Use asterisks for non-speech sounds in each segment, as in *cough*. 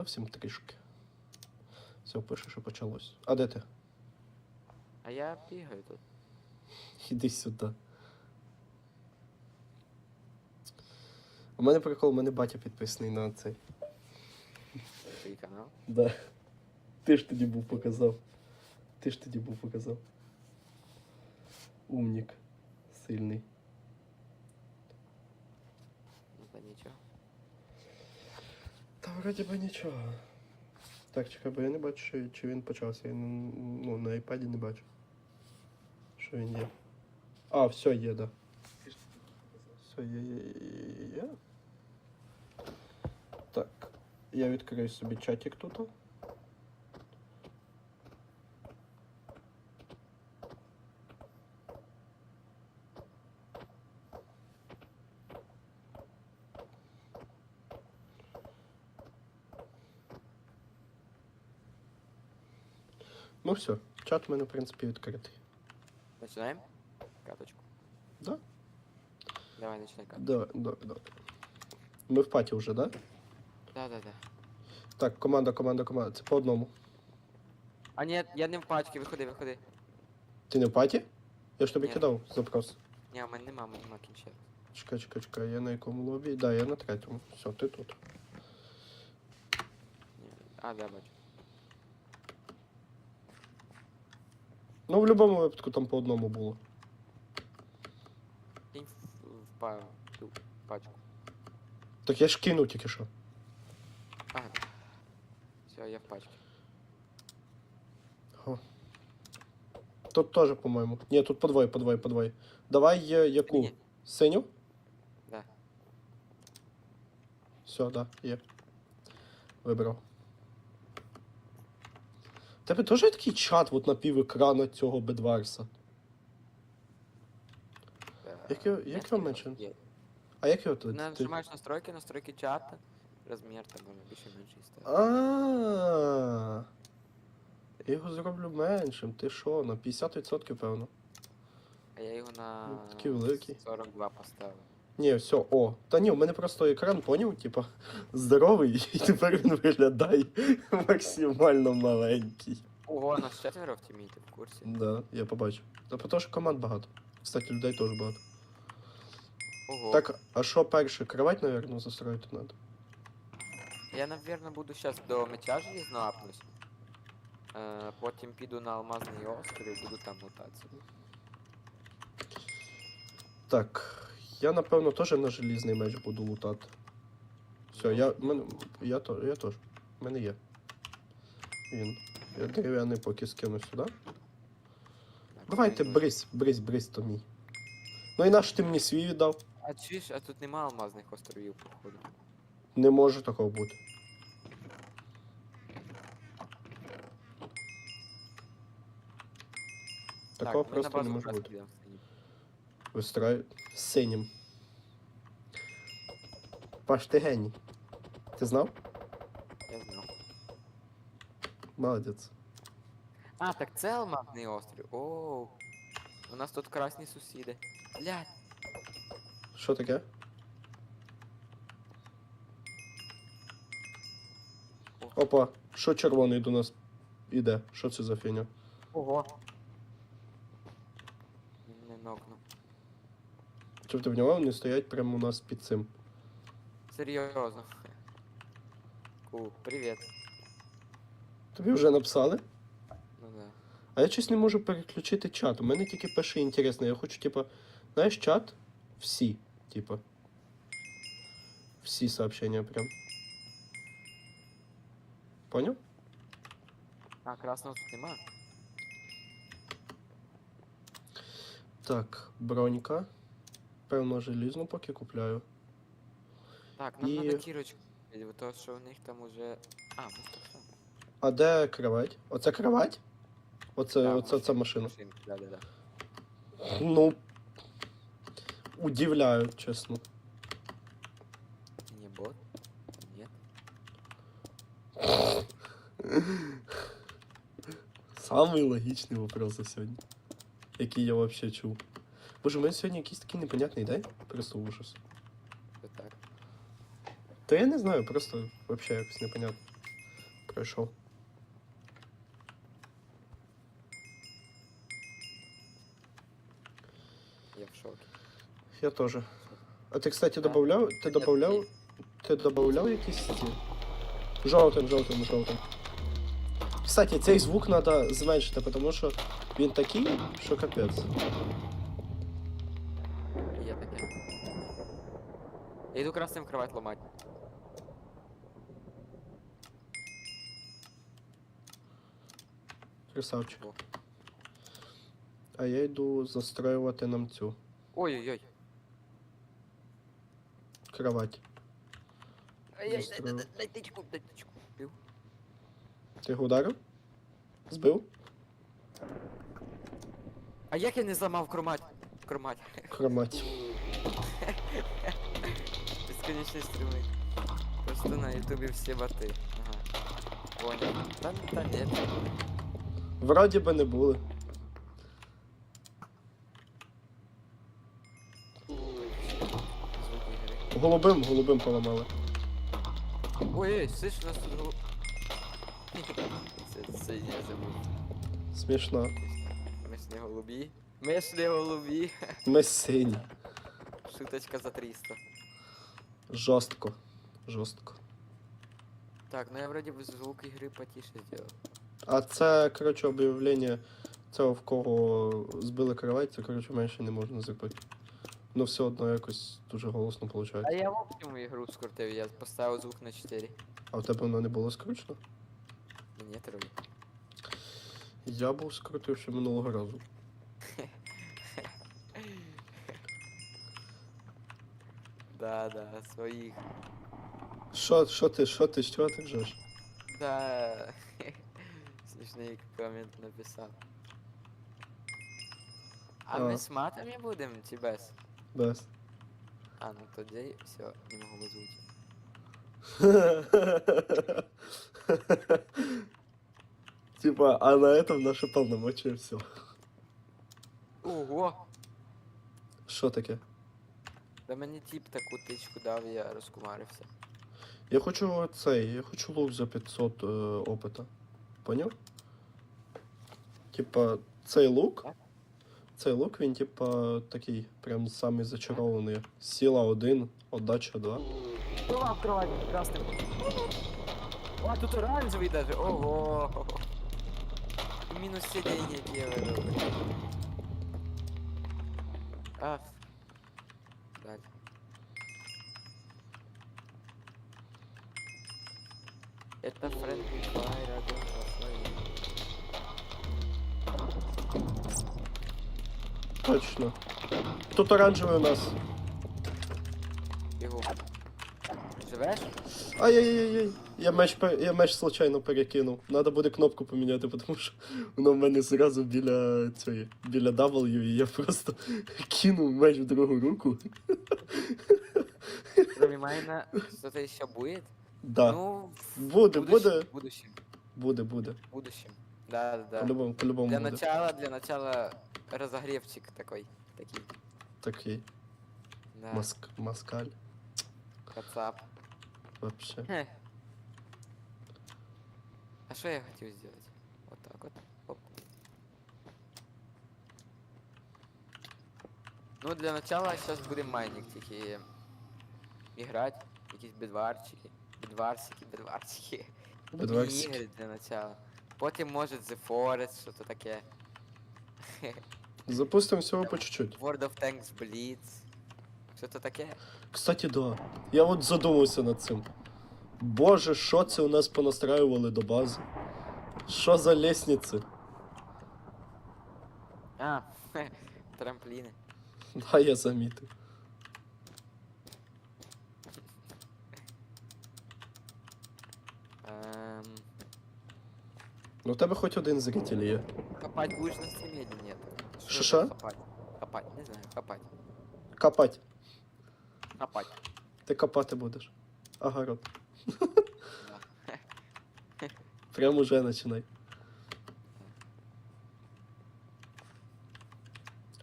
Зовсім трішки. Все, пише, що почалось. А де ти? А я бігаю тут. Іди сюди. У мене прикол, у мене батя підписаний на цей. Твій канал. Да. Ти ж тоді був показав. Ти ж тоді був показав. Умник. Сильний. Та вроді би нічого. Так, чекай, бо я не бачу, що, чи він почався. Я не- ну, на iPad не бачу. Що він є. А, все є, да. Все є, є, є, є. Так. Я відкрию собі чатик тут. Ну все, чат у мене, в принципі, відкритий. Починаємо? Каточку. Да? Давай починай каточку. Да, да, да. Ми в паті вже, да? Да, да, да. Так, команда, команда, команда. Це по одному. А ні, я не в пачці, виходи, виходи. Ти не в паті? Я ж тобі Ні. кидав запрос. Ні, у мене нема, у мене нема кінча. Чекай, чекай, чекай, я на якому лобі? Да, я на третьому. Все, ти тут. Ні. А, да, бачу. Ну, в будь-якому випадку там по одному було. Кінь в, в, па, пачку. Так я ж кинув тільки що. А. Все, я в пачці. Тут теж, по-моєму. Ні, тут по двоє, по двоє, по двоє. Давай е, яку? Ні. Синю? Да. Все, да, є. Вибрав. Тебе теж є такий чат от на пів екрана цього Бедварса. Як його- як його менше? А як його тут? Нажимаєш настройки, настройки чата. Розмір там може більше менше стати. А. Я його зроблю меншим. Ти що, на 50% певно. А я його на Ну, такий великий. 42 поставив. Ні, все, о. Та ні, у мене просто екран, поняв, типа, здоровий, *laughs* і тепер він виглядає *laughs* максимально маленький. Ого, нас четверо в тімі, ти в курсі? Да, я побачив. Та те, що команд багато. Кстати, людей теж багато. Ого. Так, а що перше? Кровать, наверное, застроїти треба. Я, навірно, буду зараз до меча желізно апнусь. Е, потім піду на алмазний острів і буду там лутатися. Так, я напевно теж на желізний меч буду лутати. Все, я, мене, я, то, я теж. У мене є. Він. Я дерев'яний поки скину сюди. Давайте, брись, брись, брись, то мій. Ну і наш ти мені свій віддав. А чуєш, а тут нема алмазних островів, походу. Не може такого бути. Такого так, ми просто на не базу може бути. підемо синім. Вистраю синім. Паш, ти геній. Ти знав? Я знав. Молодець. А, так це алмазний острів. Оу. У нас тут красні сусіди. Блядь. Що таке? Опа, що червоний до нас іде? Що це за фігня? Ого. Він Не нокнув. Тобто в нього вони стоять прямо у нас під цим. Серйозно. Ку, привіт. Тобі вже написали? Ну да. А я щось не можу переключити чат. У мене тільки пише інтересно. Я хочу, типа, знаєш, чат? Всі. Типа. Всі сообщения прям. Понял? А, красного тут нема. Так, бронька. Певно, желізну поки купляю. Так, нам І- надо кірочку. То, що у них там уже. А, так само. А де кровать? Оце кровать? Оце, Да, оце ця машина. Машинки, да, да, да. Ну. Удивляю, чесно. Не бот? Нет. Самий логічний вопрос за сьогодні. Який я вообще чув. Боже, у мене сьогодні якийсь такий непонятний день. Просто ужас. Вот так. Та я не знаю, просто вообще якось непонятно. Пройшов. Я теж. А ти, кстати, добавляв? Ти добавляв? Ти добавляв якісь ці? Жовтим, жовтим, жовтим. Кстати, цей звук треба зменшити, тому що він такий, що капець. Є таке. Я йду красним кровать ламати. Красавчик. О. А я йду застроювати нам цю Ой-ой-ой. Кровать. Ай-яй, Застрою. дай- дай тичку, дай тичку. Ти його ударив? Збив? А як я не зламав кромать? Кромать. Кромать. Безконечний стрімник. Просто на ютубі всі бати. Ага. Понял. Та, та ні. Вроді би не були. Голубим, голубим поламали. Ой-ой, слышь, у нас тут голуб... Це, це я забув. Смішно. Ми ж не голубі. Ми ж не голубі. Ми сині. Шуточка за 300. Жорстко. Жорстко. Так, ну я вроді би звук ігри потише зробив. А це, коротше, об'явлення цього, в кого збили кровать, це, коротше, менше не можна зробити. Ну, все одно якось дуже голосно А виходить. я в общем ігру скрутив, я поставив звук на 4. А в тебе воно не було скручено? Ні, трохи. Я був скрутив ще минулого разу. *laughs* Да, да, своїх. Що, що ти, що ти, що ти ржеш? Да. *laughs* Смішний комент написав. А А. ми з матами будемо чи без? Без. А, ну тоді все, не можу озвучити. *laughs* Типа, а на этом наше полномочия все. Ого! Що таке? Да мені тип таку тичку дав, я розкумарився. Я хочу цей, я хочу лук за 500 е, опита. Поняв? Типа, цей лук. Так. Цей лук, він, типа, такий, прям самий зачарований. Сіла 1, отдача 2. Була открывать красным. А тут оранжевый даже. Ого. Минус все деньги первые. Ах. Жаль. Это Friendly Fire, один Точно. Тут оранжевий у нас. Бегу. Живеш? Ай-яй-яй-яй. Я меч, я меч случайно перекинув. Надо буде кнопку поміняти, тому що воно в мене зразу біля цієї, біля W, і я просто *laughs* кинув меч в другу руку. Кроме майна, что-то еще будет? Да. Ну, в Буде, будущем, буде. в будущем, Буде, буде. в будущем. Да, да, да. По-любому, по-любому Для буде. начала, для начала разогревчик такой, такий. Такий. Да, Маск... Маскаль. кацап. Вообще. Хе. А что я хотел сделать? Вот так вот. Оп. Ну, для начала сейчас будем майнинг тільки играть. Якісь бедварчики. Бедварсики, бедварчики. Бедварсики. *laughs* Ігри для начала. Потім може The Forest, що то таке. *laughs* Запустимо всього по чуть-чуть. World of Tanks Blitz. Що то таке? Кстати, да. Я от задумався над цим. Боже, що це у нас понастраювали до бази? Що за лестниці? А, *laughs* трампліни. Да, я замітив. Ем, Ну, у тебе хоч один зритель є. копать будешь на стриме или нет? Шо, это шо? Копать. Копать, не знаю, копать. Копать. Копать. Ти копати будеш. Огород. Да. Прям уже починай.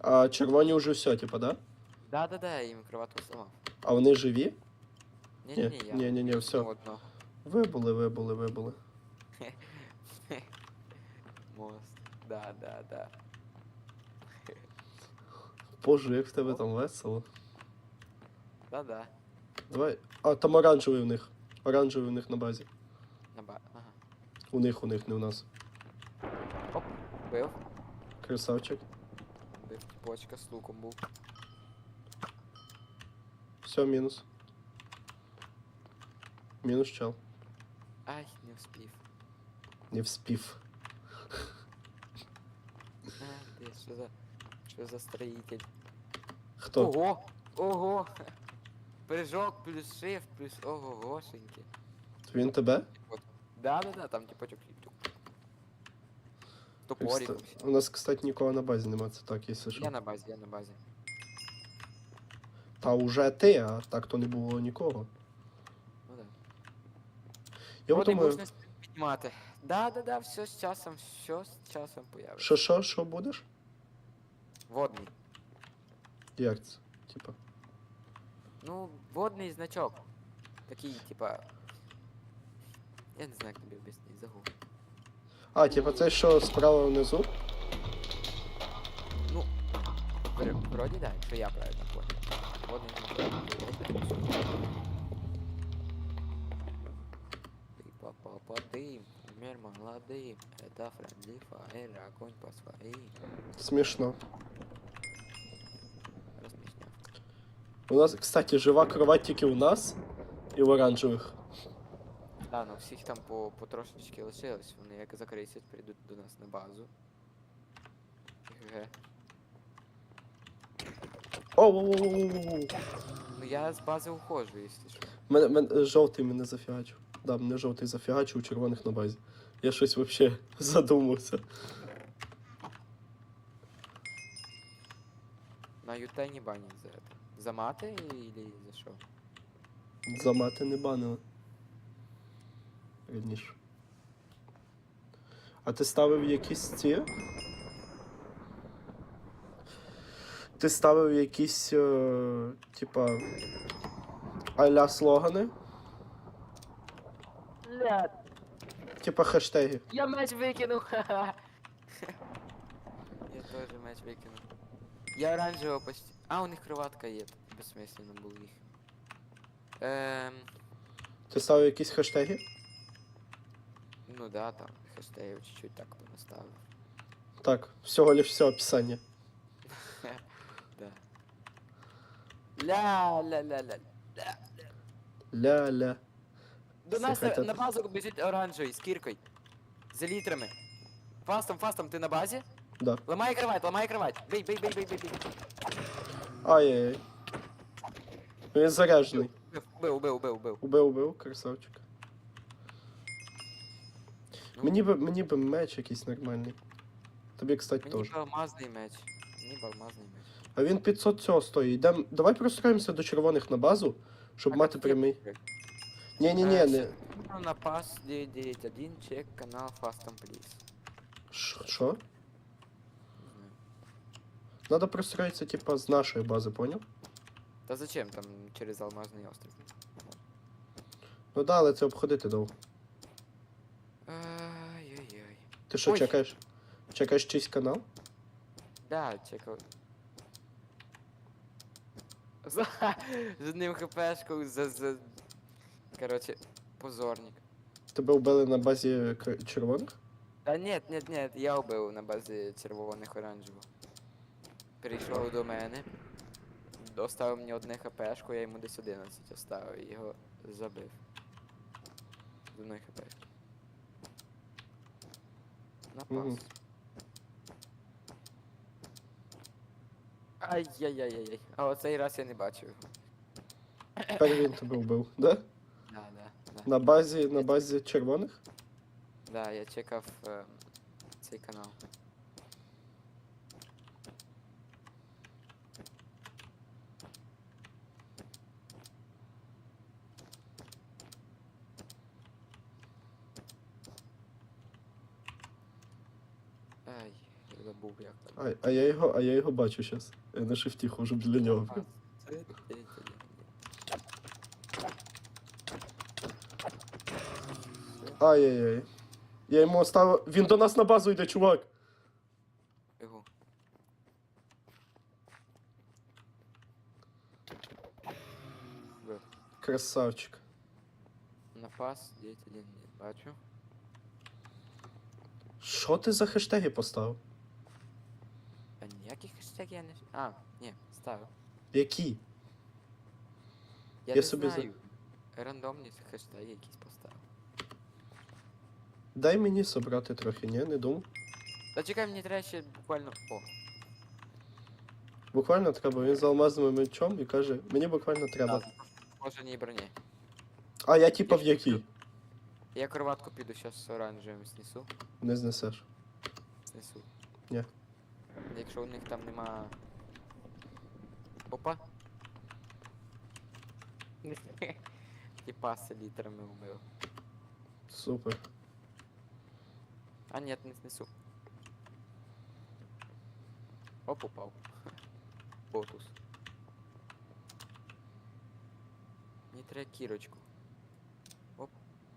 А червоні вже все, типа, да? Да, да, да, я їм кроватку сломав. А вони живі? Ні, ні, ні, я. ні, ні, ні, все. одного. Вибули, вибули, вибули. *laughs* Мост. Да, да, да. Боже, як в тебе там весело. Да-да. Давай. А, там оранжевий у них. Оранжевий у них на базі. На ба... Ага. У них, у них, не у нас. Оп, бив. Красавчик. Бив. Почка з луком був. Все, мінус. Мінус чел. Ай, не вспів. Не вспів. А, ти що за... Що за строїтель? Хто? Ого! Ого! Прыжок плюс shift плюс ого гошеньки. Він тебе? Да, да, да, там типа тюк Топорик. У нас, кстати, нікого на базі нема, це так, якщо що. Я на базі, я на базі. Та уже ти, а так то не було нікого. Ну да. Я думаю, піднімати. Да, да, да, все з часом, все з часом появиться. що, що, що будеш? Водний. Як це? Типа. Ну, водний значок. Такий, типа. Я не знаю, як тобі об'яснити, загув. А, типа це що справа внизу? Ну, вр- вроді да, якщо я правильно понял. Водний значок. Ты папа дым, умер молодым, это френдли фаер, огонь по своим. Смішно. У нас, кстати, жива кровать тільки у нас і в оранжевих. Да, ну всіх там по, по трошечки лишилось. Вони як закрисять, прийдуть до нас на базу. Ге. Оу! Ну я з бази уходжу, якщо що. Мене, мене жовтий мене зафігачив. Да, мене жовтий зафігачив у червоних на базі. Я щось вообще задумався. На ЮТ не банять за это. За мати или за що? За мати не банили. Раніше. А ти ставив якісь ці? Ти ставив якісь, е, типа, аля слогани? Блядь, Типа хештеги. я меч викинув, ха-ха. Я теж меч викинув. Я оранжево почти. А, у них кроватка є, безсмисленно було їх. Ем, Ти ставив якісь хештеги? ну да, там хештегів чуть-чуть так понаставив. Так, всього лиш все описання. *laughs* Да. Ля-ля-ля-ля. ля. Ля-ля. До нас Слухайте, на базу біжить оранжевий з кіркою. За літрами. Фастом, фастом, ти на базі? Да. Ламай кровать, ламай кровать. Бей, бей, бей, бей, бей, бей. Ай-яй-яй. Він заряджений. Убив, убив, убив, убив. Убив, убив, красавчик. Ну, Мені би, мені би меч якийсь нормальний. Тобі, кстати, Мені теж. алмазний меч. Мені б алмазний меч. А він 500 цього стоїть. Йдем... Давай простроїмося до червоних на базу, щоб А мати прямий. тебе? Ні-ні-ні, Е, не. Ну, На пас 991, чек канал Пліс. Ш- Що? Надо простроїтися, типа, з нашої бази, поняв? Та зачем там через алмазний острів? Ну да, але це обходити довго. Ай-яй-яй. Ти що, Ой. чекаєш? Чекаєш чийсь канал? Да, чекав. За, з одним хпшкою за, за... Короче, позорник. Тебе вбили на базі к- червоних? Та нет, нет, нет, я убив на базі червоних оранжево. Прийшов до мене. Оставив мені одне хпшку, я йому десь 11 оставив і його забив. З одної хпшки. На пас. Мгм. Ай-яй-яй-яй. А оцей раз я не бачив його. Тепер він тебе вбив, да? Да, да, да. На базі, на базі червоних? Да, я чекав ем, цей канал. Ай, я забув як там. А, а я його, а я його бачу зараз. Я на шифті ходжу біля нього. А, це третє Ай-яй-яй. Я йому оставив. Він до нас на базу йде, чувак. Бив. Красавчик. Напас, діть один, не бачу. Що ти за хештеги поставив? А ніяких хештегів я не... А, ні, ставив. Які? Я, Я не собі за- знаю. Рандомні хештеги якісь поставив. Дай мені собрати трохи, ні? Не думав. Та чекай, мені треба ще буквально... О, Буквально треба. Він з алмазним мечом і каже, мені буквально треба. кожаній броні. А я типа в якій? Я кроватку піду зараз з оранжевим снесу. Не знесеш. Снесу. Ні. Якщо у них там нема. Опа. *laughs* Типа з літрами умив. Супер. А нет, не снесу. Оп, упав. Ботус. Мені треба кірочку. Оп,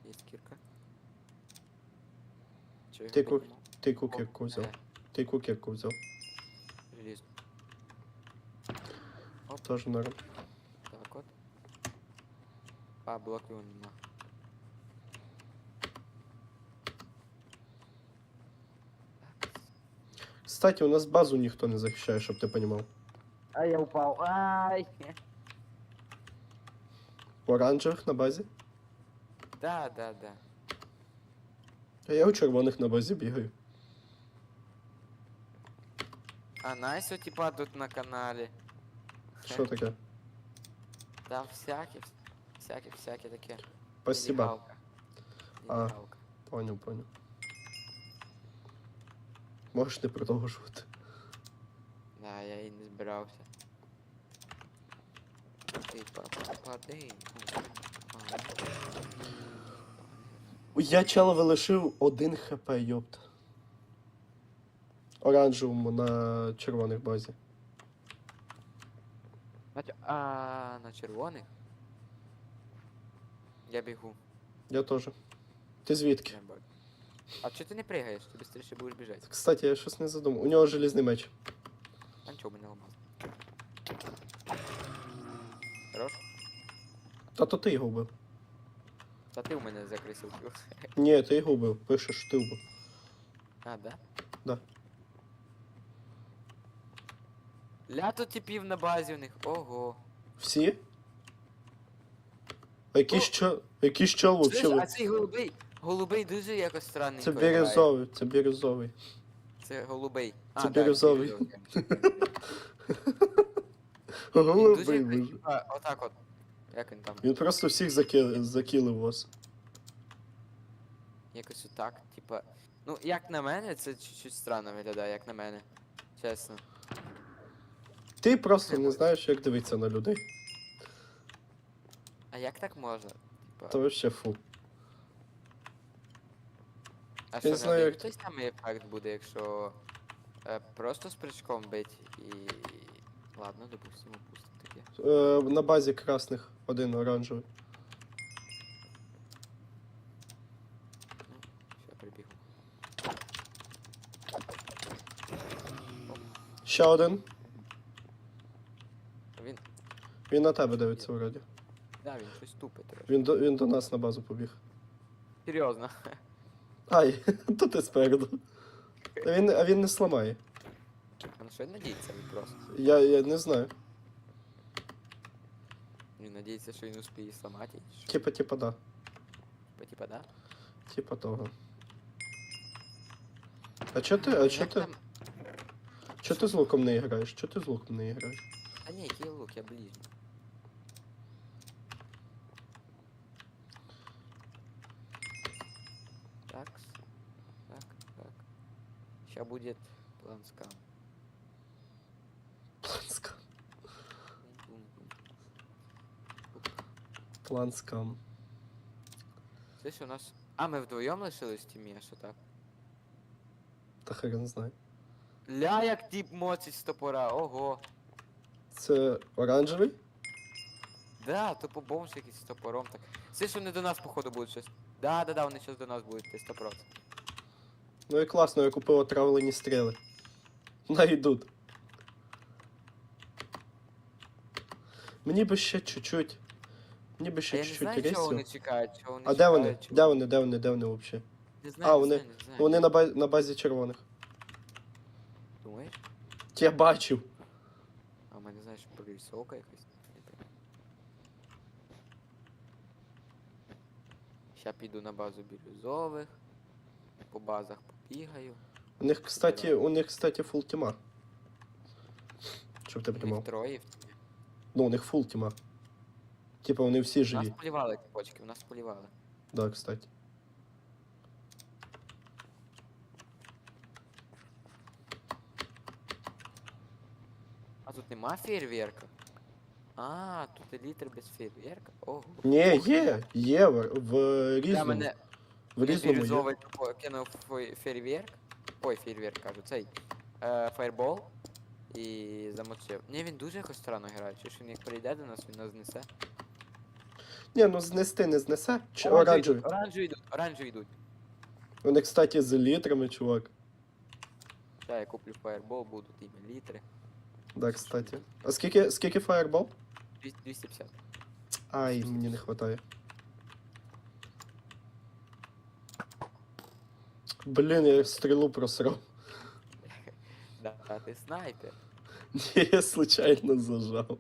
є кірка. Чи Ти ку- Ти кукірку взяв. Е, Ти кукірку взяв. Желізну. Оп, Тож норм. так от. А, блоків нема. Так. Кстати, у нас базу ніхто не захищає, щоб ти понімав. А я упав. Ай! У оранжевих на базі. Да, да, да. А я у червоних на базі бігаю. А Найсо типа тут на каналі. Що таке? Там всяке, всяке, всяке таке. Спасибо. А. Поняв, поняв. Можеш не продовжувати. Да, я і не збирався. Ти папа, пади. Я чела лишив один хп, йопт. Оранжевому на червоних базі. А, на червоних? Я бігу. Я теж. Ти звідки? Я бачу. А чого ти не пригаєш? Ти швидше будеш біжати. Кстати, я щось не задумав. У нього желізний меч. А нічого мене ламав. Хорош? Та то ти його вбив. Та ти у мене закрисив. Ні, ти його вбив. Пишеш, що ти вбив. А, да? Да. Лято типів на базі у них. Ого. Всі? А якийсь Ну, чел, якийсь Слышь, вообще. а цей голубий, голубий дуже якось странний. Це бірюзовий, це бірюзовий. Це голубий. Це так, бірюзовий. *laughs* Він дуже Голубий типа, отак от. Як він там? Він просто всіх заки... закилив вас. Якось отак, типа. Ну, як на мене, це чуть-чуть странно виглядає, як на мене. Чесно. Ти просто не знаєш, як дивитися на людей. А як так можна? Це вообще фу. а що знаю, як- той самий ефект буде, якщо е, просто з прыжком бить і. Ладно, допустимо, пустимо таке. Е, на базі красних один оранжевий. Ну, все, прибігу. Ще один. Він. На тебе дивиться вроді. Да, він щось тупить трошки. Він до, він до нас на базу побіг. Серйозно. Ай, *laughs* то ти спереду. А він, а він не сламає. А на що він надіється він просто? Я, я не знаю. Він надіється, що він успіє сламати. що? Типа, типа, да. Типа, типа, да? Типа того. А чо ти, а чо Як ти, там- чо ти з луком не граєш? Чо ти з луком не граєш? А ні, який лук, я ближній. Так, так, так. Сейчас будет план скам. План скам. План скам. Слышь, у нас... А, ми вдвоєм лишились в тімі, а що так? Та хрен знає. Ля, як тип моцить з топора, ого. Це оранжевий? Да, тупо бомж якийсь з топором так. Слышь, вони до нас, походу, будуть щось. Да, да, да, вони щось до нас будуть, ти 100%. Ну і класно, я купив отравлені стріли. На йдуть. Мені би ще чуть-чуть. Мені би ще я чуть-чуть вони А де вони? Де вони? Де вони? Де вони взагалі? Не знаю, А, не вони- знаю, не знаю. Вони на, ба... на базі червоних. Думаєш? Я бачив. А в мене, знаєш, прорисовка якась. Ща піду на базу бірюзових. По базах побігаю. У них, кстати, у них, кстати, фул тіма. Щоб ти У них приймав. троє в. Ну, у них фул тіма. Типа вони всі Нас живі. полівали, кіпочки, у нас полівали. Да, кстати. А тут нема фейерверка? А, тут елітр без фейерверка? Ого. Ні, є, є в, в Для різному. мене В різному є. бірюзовий кинув фей- фейерверк. Ой, фейерверк кажу, цей. Е, фаербол. І замочив. Ні, він дуже якось странно грає. Чи ж він як прийде до нас, він нас знесе. Ні, ну знести не знесе. Чи оранжеві. йдуть, Оранжеві йдуть, оранжеві йдуть. Вони, кстати, з літрами, чувак. Та я куплю фаербол, будуть ім'я літри. Да, кстати. А скільки, скільки фаербол? 250. Ай, мені не хватає. Блін, я стрілу просрав. *laughs* Да, а ти снайпер. Ні, *laughs* я случайно зажав.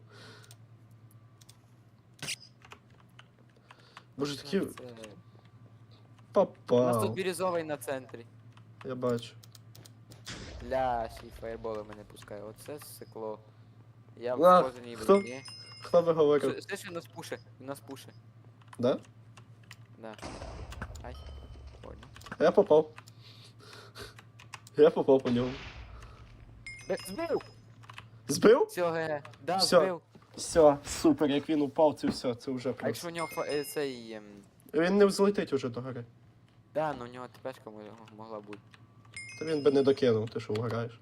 Боже, такі Це- У нас тут попав. бірюзовий на центрі. Я бачу. Ля, ще й фаерболи мене пускає. Оце сикло. Я в А, кожній хто? броні. Хто ви говорив? Все, що нас пуше, він нас пуше. Да? Да. Ай. Понял. Я попав. Я попав по ньому. Бе- Збив! Збив? Все, ге. Да, Всьо. збив. Все, супер, як він упав, це все, це вже А якщо у нього фа- е, цей. ем, Він не взлетить уже до гори. Да, ну у нього мо- могла бути. Та він би не докинув, ти що вграєш.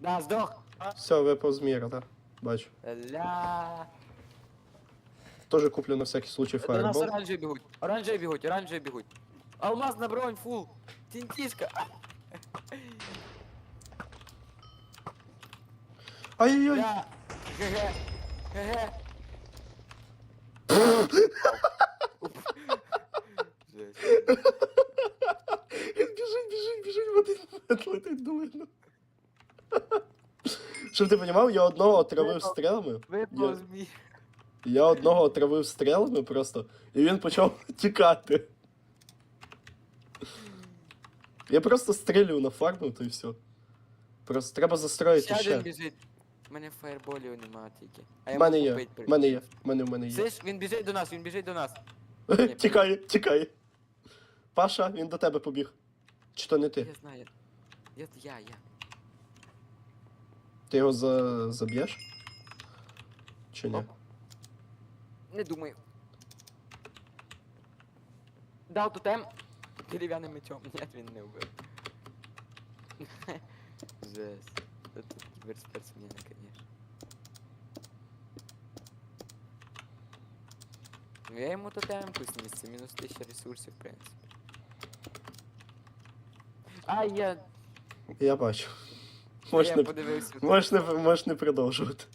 Да, здох! Все, випав з міра, да. Бачу. Ля. Тоже куплю на всякий случай До нас фаербол. оранжеві бігуть. Оранжеві бігуть, оранжеві бігуть. Алмаз на бронь, фул. Тінтішка. Ай-яй-яй! Ля. ГГ. ГГ. Жесть. Він біжить, біжить, біжить, в один момент летить до мене. Щоб ти розумів, я одного отравив стрілами. Випав Я, змій. я одного отравив стрілами просто, і він почав *laughs* тікати. Я просто стрілюю на фарму, то і все. Просто треба застроїти Ще один біжить. У мене фаерболів нема тільки. А я мене можу є, купити в мене є, в мене в мене є. Слиш, він біжить до нас, він біжить до нас. *laughs* Тікає, тікає. Паша, він до тебе побіг. Чи то не ти? Я знаю. Я, я, я. Ти його за... заб'єш? Чи ні? Не думаю. Дав тотем дерев'яним мечом. *laughs* Ні, він не вбив. *laughs* Жесть. Це тут кіберспортсмени, конечно. Ну я йому тотемку сніс, це мінус 1000 ресурсів, в принципі. А, я, Я бачу. я Можеш не, подивився. можеш не, можеш не продовжувати.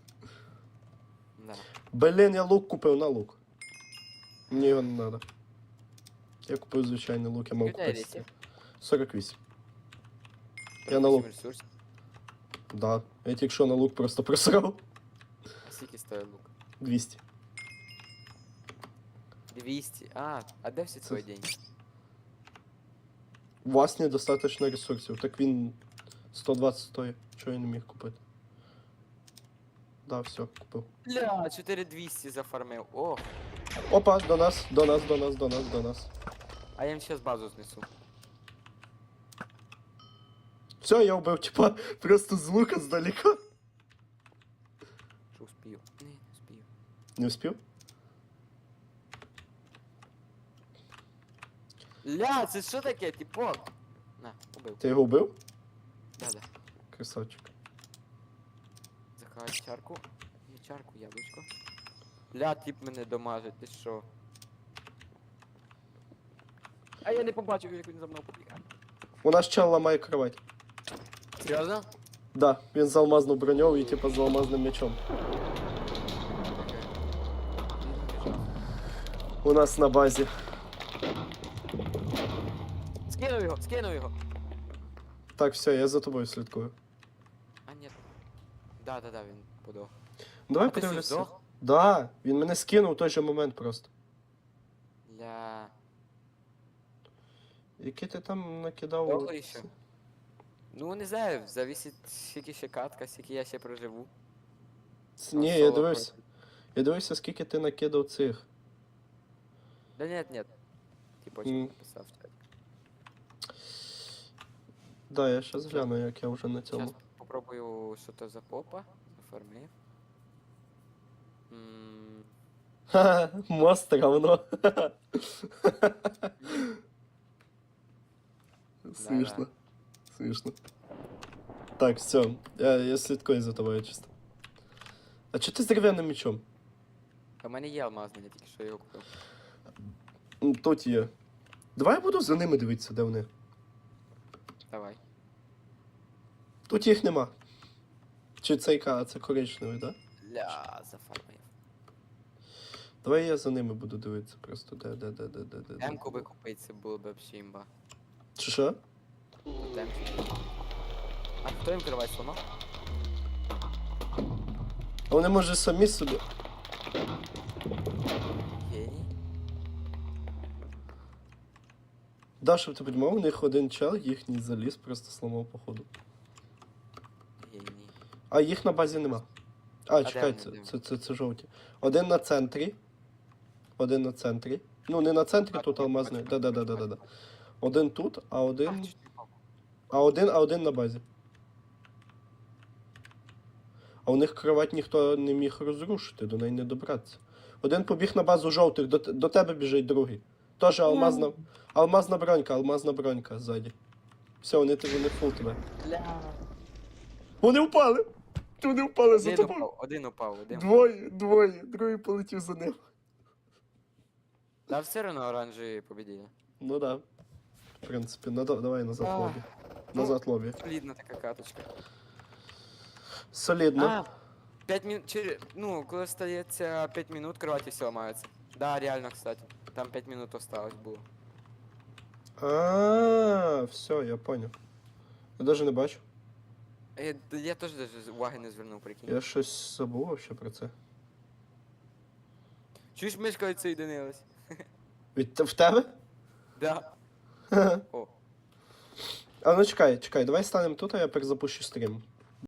Да. Блін, я лук купив на лук. Мені його не треба. Я купив звичайний лук, я мав Скільки купити. рейсів? 48. Я на лук. Вісім ресурсів. Да. Я тільки що на лук просто просрав. А скільки стоїть лук? 200. 200. А, а де всі Це- твої деньги? У вас недостатньо ресурсів, так він 120 стоїть. Чого я не міг купити? Да, все, купив. Бля, 4200 зафармив. О, Опа, до нас, до нас, до нас, до нас, до нас. А я їм зараз базу знесу. Все, я вбив, типа, просто з лука здалека. Що успію? Ні, не успію. Не успів? Ля, це що таке, типок? На, убив. Ти його вбив? Да-да. Красавчик. Заховай чарку. Є чарку, яблучко. Ля, тип мене домажить, ти що? А я не побачив, як він за мною побігає. У нас чел ламає кровать. Серйозно? Да, він з алмазною броньою і типа з алмазним мечом. У нас на базі. Скинув його, скинув його. Так, все, я за тобою слідкую. А ні. Да, да, да, він подох. Давай А ти подивлюся. здох? Да, він мене скинув в той же момент просто. Ля. Який ти там накидав? Довго ще? Ну, не знаю, зависить, скільки ще катка, скільки я ще проживу. Ні, я дивився. Я дивився, скільки ти накидав цих. Да нет, нет. Типа М. написав в чаті. Да, я щас гляну, як я вже на цьому. Сейчас попробую, що то за попа. Зафармив. М, Ха, мост равно. *laughs* Смішно. Смішно. Так, все. Я, я слідкую за тобою чисто. А чого ти з дерев'яним мечом? А мене є алмазний, я тільки що його купив. Тут є. Давай я буду за ними дивитися, де вони. Давай. Тут їх нема. Чи цей ка, це коричневий, так? Да? Ля, зафармив. Давай я за ними буду дивитися просто. Де, де, де, де, де, де. Би купити, це було б вообще імба. Чи що? А хто їм кривать сломав? А вони може самі собі. Геній. Да, щоб ти подумав, у них один чел їхній заліз, просто сломав походу. Геній. А їх на базі нема. А, де чекай, вони, це, де це, це, це жовті. Один на центрі. Один на центрі. Ну, не на центрі, тут алмазний. бачу, Один тут, а один. не. А один, а один на базі. А у них кровать ніхто не міг розрушити, до неї не добратися. Один побіг на базу жовтих, до, до тебе біжить другий. Тоже алмазна, алмазна бронька, алмазна бронька ззаді. Все, вони, ти- вони фул тебе. Вони впали! Вони впали за Один тобою. упав, один упав, один. Двоє, двоє, другий полетів за ним. Да все одно оранжеві победили. Ну да. В принципі, надо, давай назад А. лобі. Ну, Назад лобі. Солідна така каточка. Солідно. А, 5 минут, ну, коли остається 5 минут, кровати все ламаються. Да, реально, кстати. Там 5 минут осталось було. А, все, я понял. Я даже не бачу. Я, я теж даже уваги не звернув, прикинь. Я щось забув вообще про це. Чуєш, мишка відсоєдинилась? Від те- в тебе? Да. *laughs* О, А ну чекай, чекай, давай станемо тут, а я перезапущу стрім.